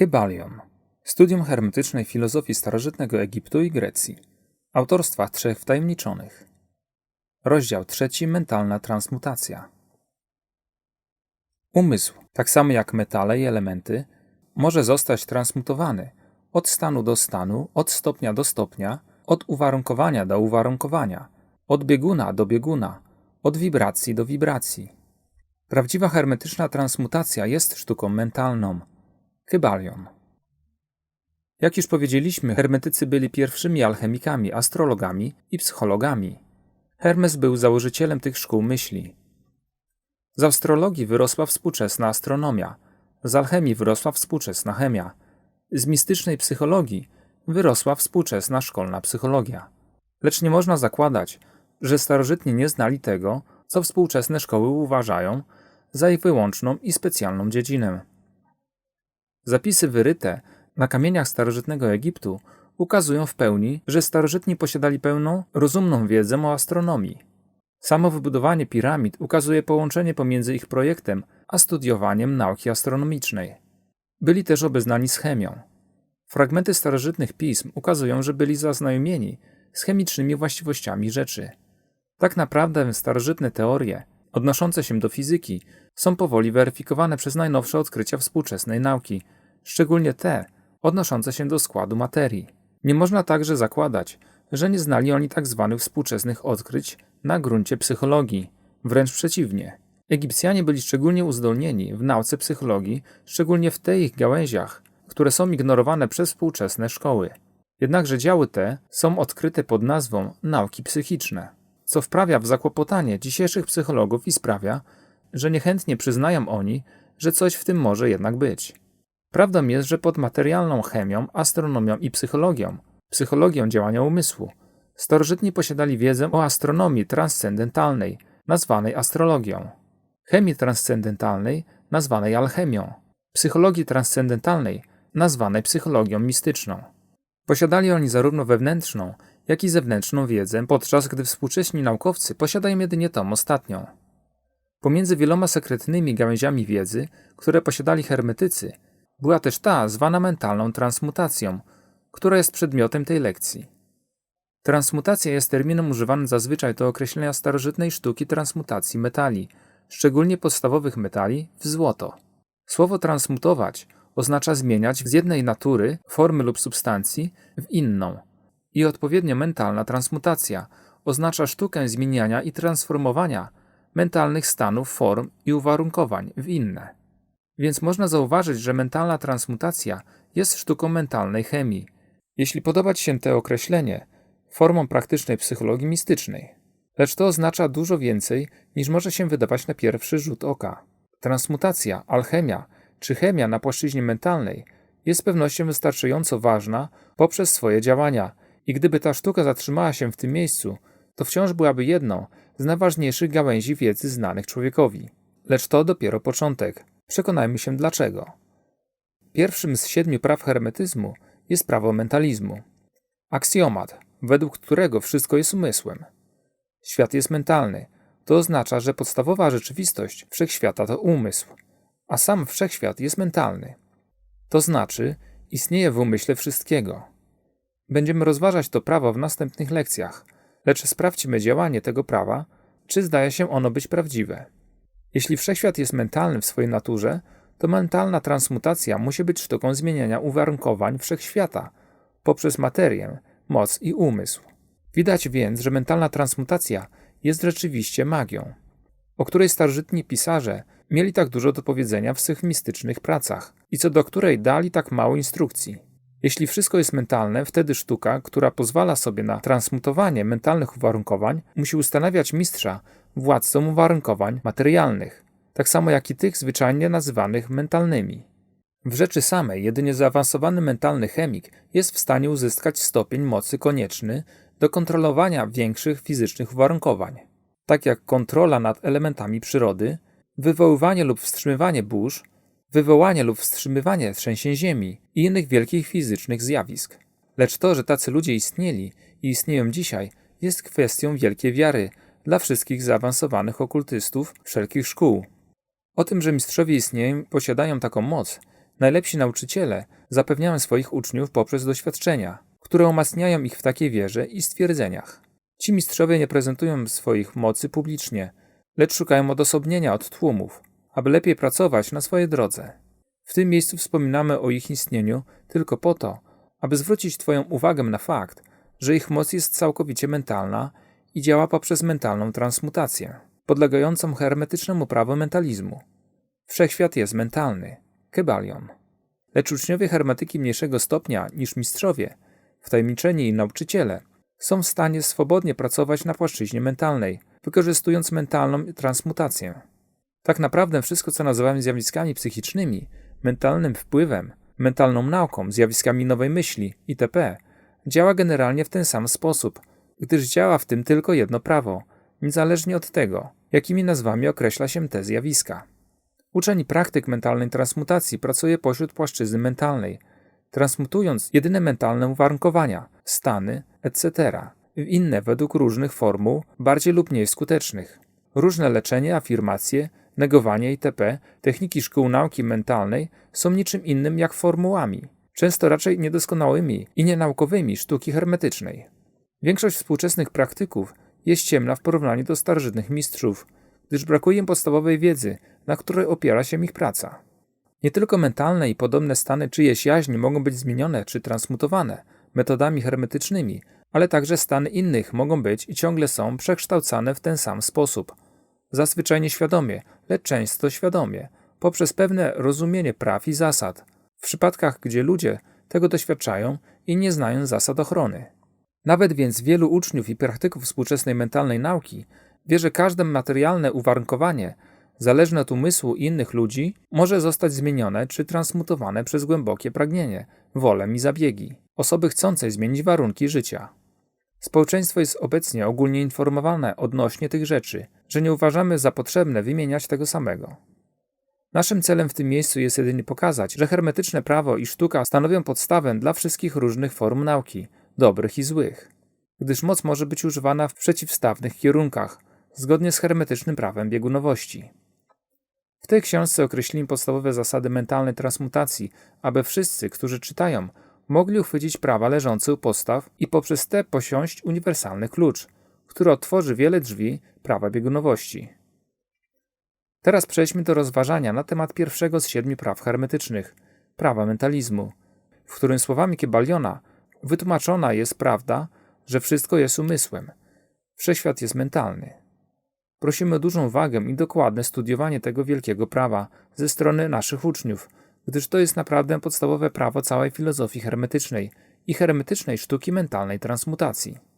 Kybalion. Studium hermetycznej filozofii starożytnego Egiptu i Grecji. Autorstwa trzech wtajemniczonych. Rozdział trzeci. Mentalna transmutacja. Umysł, tak samo jak metale i elementy, może zostać transmutowany od stanu do stanu, od stopnia do stopnia, od uwarunkowania do uwarunkowania, od bieguna do bieguna, od wibracji do wibracji. Prawdziwa hermetyczna transmutacja jest sztuką mentalną. Kybalion. Jak już powiedzieliśmy, hermetycy byli pierwszymi alchemikami, astrologami i psychologami. Hermes był założycielem tych szkół myśli. Z astrologii wyrosła współczesna astronomia, z alchemii wyrosła współczesna chemia, z mistycznej psychologii wyrosła współczesna szkolna psychologia. Lecz nie można zakładać, że starożytni nie znali tego, co współczesne szkoły uważają za ich wyłączną i specjalną dziedzinę. Zapisy wyryte na kamieniach starożytnego Egiptu ukazują w pełni, że starożytni posiadali pełną, rozumną wiedzę o astronomii. Samo wybudowanie piramid ukazuje połączenie pomiędzy ich projektem a studiowaniem nauki astronomicznej. Byli też obeznani z chemią. Fragmenty starożytnych pism ukazują, że byli zaznajomieni z chemicznymi właściwościami rzeczy. Tak naprawdę starożytne teorie odnoszące się do fizyki są powoli weryfikowane przez najnowsze odkrycia współczesnej nauki, szczególnie te odnoszące się do składu materii. Nie można także zakładać, że nie znali oni tzw. Tak współczesnych odkryć na gruncie psychologii. Wręcz przeciwnie. Egipcjanie byli szczególnie uzdolnieni w nauce psychologii, szczególnie w tych gałęziach, które są ignorowane przez współczesne szkoły. Jednakże działy te są odkryte pod nazwą nauki psychiczne, co wprawia w zakłopotanie dzisiejszych psychologów i sprawia, że niechętnie przyznają oni, że coś w tym może jednak być. Prawdą jest, że pod materialną chemią, astronomią i psychologią, psychologią działania umysłu, starożytni posiadali wiedzę o astronomii transcendentalnej, nazwanej astrologią, chemii transcendentalnej, nazwanej alchemią, psychologii transcendentalnej, nazwanej psychologią mistyczną. Posiadali oni zarówno wewnętrzną, jak i zewnętrzną wiedzę, podczas gdy współcześni naukowcy posiadają jedynie tą ostatnią. Pomiędzy wieloma sekretnymi gałęziami wiedzy, które posiadali hermetycy, była też ta zwana mentalną transmutacją, która jest przedmiotem tej lekcji. Transmutacja jest terminem używanym zazwyczaj do określenia starożytnej sztuki transmutacji metali, szczególnie podstawowych metali, w złoto. Słowo transmutować oznacza zmieniać z jednej natury, formy lub substancji w inną. I odpowiednio mentalna transmutacja oznacza sztukę zmieniania i transformowania mentalnych stanów, form i uwarunkowań w inne. Więc można zauważyć, że mentalna transmutacja jest sztuką mentalnej chemii, jeśli podobać się to określenie, formą praktycznej psychologii mistycznej. Lecz to oznacza dużo więcej niż może się wydawać na pierwszy rzut oka. Transmutacja, alchemia czy chemia na płaszczyźnie mentalnej jest z pewnością wystarczająco ważna poprzez swoje działania i gdyby ta sztuka zatrzymała się w tym miejscu, to wciąż byłaby jedną z najważniejszych gałęzi wiedzy znanych człowiekowi. Lecz to dopiero początek. Przekonajmy się dlaczego. Pierwszym z siedmiu praw hermetyzmu jest prawo mentalizmu. Aksjomat, według którego wszystko jest umysłem. Świat jest mentalny. To oznacza, że podstawowa rzeczywistość wszechświata to umysł, a sam wszechświat jest mentalny. To znaczy, istnieje w umyśle wszystkiego. Będziemy rozważać to prawo w następnych lekcjach, lecz sprawdźmy działanie tego prawa, czy zdaje się ono być prawdziwe. Jeśli wszechświat jest mentalny w swojej naturze, to mentalna transmutacja musi być sztuką zmieniania uwarunkowań wszechświata poprzez materię, moc i umysł. Widać więc, że mentalna transmutacja jest rzeczywiście magią, o której starożytni pisarze mieli tak dużo do powiedzenia w swych mistycznych pracach i co do której dali tak mało instrukcji. Jeśli wszystko jest mentalne, wtedy sztuka, która pozwala sobie na transmutowanie mentalnych uwarunkowań, musi ustanawiać mistrza władcą uwarunkowań materialnych, tak samo jak i tych zwyczajnie nazywanych mentalnymi. W rzeczy samej jedynie zaawansowany mentalny chemik jest w stanie uzyskać stopień mocy konieczny do kontrolowania większych fizycznych uwarunkowań, tak jak kontrola nad elementami przyrody, wywoływanie lub wstrzymywanie burz, wywołanie lub wstrzymywanie trzęsień ziemi i innych wielkich fizycznych zjawisk. Lecz to, że tacy ludzie istnieli i istnieją dzisiaj, jest kwestią wielkiej wiary dla wszystkich zaawansowanych okultystów wszelkich szkół. O tym, że mistrzowie istnieją, posiadają taką moc, Najlepsi nauczyciele zapewniają swoich uczniów poprzez doświadczenia, które umacniają ich w takiej wierze i stwierdzeniach. Ci mistrzowie nie prezentują swoich mocy publicznie, lecz szukają odosobnienia od tłumów, aby lepiej pracować na swojej drodze. W tym miejscu wspominamy o ich istnieniu tylko po to, aby zwrócić Twoją uwagę na fakt, że ich moc jest całkowicie mentalna i działa poprzez mentalną transmutację, podlegającą hermetycznemu prawu mentalizmu. Wszechświat jest mentalny, kebalion. Lecz uczniowie hermetyki mniejszego stopnia niż mistrzowie, wtajemniczeni i nauczyciele, są w stanie swobodnie pracować na płaszczyźnie mentalnej, wykorzystując mentalną transmutację. Tak naprawdę wszystko, co nazywamy zjawiskami psychicznymi, mentalnym wpływem, mentalną nauką, zjawiskami nowej myśli itp., działa generalnie w ten sam sposób, gdyż działa w tym tylko jedno prawo, niezależnie od tego, jakimi nazwami określa się te zjawiska. Uczeń praktyk mentalnej transmutacji pracuje pośród płaszczyzny mentalnej, transmutując jedyne mentalne uwarunkowania, stany, etc., inne według różnych formuł, bardziej lub mniej skutecznych. Różne leczenie, afirmacje, negowanie itp. techniki szkół nauki mentalnej są niczym innym jak formułami, często raczej niedoskonałymi i nienaukowymi sztuki hermetycznej. Większość współczesnych praktyków jest ciemna w porównaniu do starożytnych mistrzów, gdyż brakuje im podstawowej wiedzy, na której opiera się ich praca. Nie tylko mentalne i podobne stany czyjeś jaźni mogą być zmienione czy transmutowane metodami hermetycznymi, ale także stany innych mogą być i ciągle są przekształcane w ten sam sposób. Zazwyczaj nieświadomie, lecz często świadomie, poprzez pewne rozumienie praw i zasad, w przypadkach, gdzie ludzie tego doświadczają i nie znają zasad ochrony. Nawet więc wielu uczniów i praktyków współczesnej mentalnej nauki wie, że każde materialne uwarunkowanie, zależne od umysłu innych ludzi, może zostać zmienione czy transmutowane przez głębokie pragnienie, wolę i zabiegi osoby chcącej zmienić warunki życia. Społeczeństwo jest obecnie ogólnie informowane odnośnie tych rzeczy, że nie uważamy za potrzebne wymieniać tego samego. Naszym celem w tym miejscu jest jedynie pokazać, że hermetyczne prawo i sztuka stanowią podstawę dla wszystkich różnych form nauki, dobrych i złych, gdyż moc może być używana w przeciwstawnych kierunkach, zgodnie z hermetycznym prawem biegunowości. W tej książce określimy podstawowe zasady mentalnej transmutacji, aby wszyscy, którzy czytają, mogli uchwycić prawa leżące u podstaw i poprzez te posiąść uniwersalny klucz, który otworzy wiele drzwi prawa biegunowości. Teraz przejdźmy do rozważania na temat pierwszego z siedmiu praw hermetycznych prawa mentalizmu, w którym słowami Kebaliona wytłumaczona jest prawda, że wszystko jest umysłem. Wszechświat jest mentalny. Prosimy o dużą wagę i dokładne studiowanie tego wielkiego prawa ze strony naszych uczniów, gdyż to jest naprawdę podstawowe prawo całej filozofii hermetycznej i hermetycznej sztuki mentalnej transmutacji.